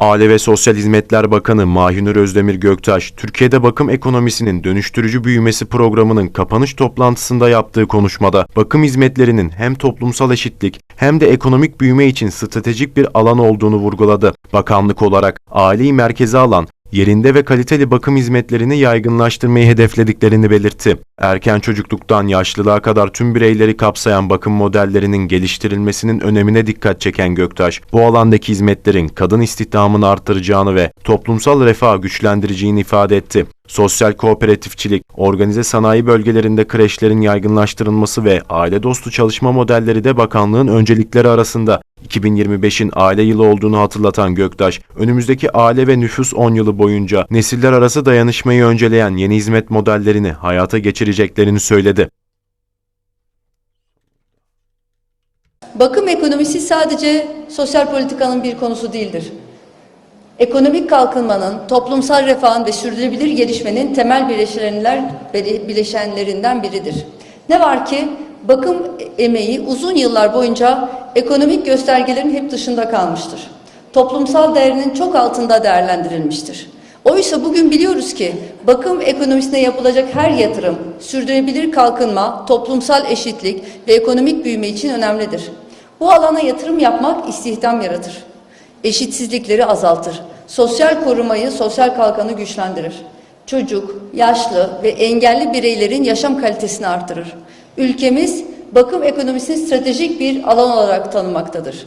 Aile ve Sosyal Hizmetler Bakanı Mahinur Özdemir Göktaş, Türkiye'de bakım ekonomisinin dönüştürücü büyümesi programının kapanış toplantısında yaptığı konuşmada, bakım hizmetlerinin hem toplumsal eşitlik hem de ekonomik büyüme için stratejik bir alan olduğunu vurguladı. Bakanlık olarak aileyi merkeze alan, yerinde ve kaliteli bakım hizmetlerini yaygınlaştırmayı hedeflediklerini belirtti. Erken çocukluktan yaşlılığa kadar tüm bireyleri kapsayan bakım modellerinin geliştirilmesinin önemine dikkat çeken Göktaş, bu alandaki hizmetlerin kadın istihdamını artıracağını ve toplumsal refahı güçlendireceğini ifade etti. Sosyal kooperatifçilik, organize sanayi bölgelerinde kreşlerin yaygınlaştırılması ve aile dostu çalışma modelleri de bakanlığın öncelikleri arasında. 2025'in aile yılı olduğunu hatırlatan Göktaş, önümüzdeki aile ve nüfus 10 yılı boyunca nesiller arası dayanışmayı önceleyen yeni hizmet modellerini hayata geçireceklerini söyledi. Bakım ekonomisi sadece sosyal politikanın bir konusu değildir. Ekonomik kalkınmanın, toplumsal refahın ve sürdürülebilir gelişmenin temel bileşenler, bileşenlerinden biridir. Ne var ki bakım emeği uzun yıllar boyunca ekonomik göstergelerin hep dışında kalmıştır. Toplumsal değerinin çok altında değerlendirilmiştir. Oysa bugün biliyoruz ki bakım ekonomisine yapılacak her yatırım sürdürülebilir kalkınma, toplumsal eşitlik ve ekonomik büyüme için önemlidir. Bu alana yatırım yapmak istihdam yaratır. Eşitsizlikleri azaltır. Sosyal korumayı, sosyal kalkanı güçlendirir. Çocuk, yaşlı ve engelli bireylerin yaşam kalitesini artırır. Ülkemiz bakım ekonomisini stratejik bir alan olarak tanımaktadır.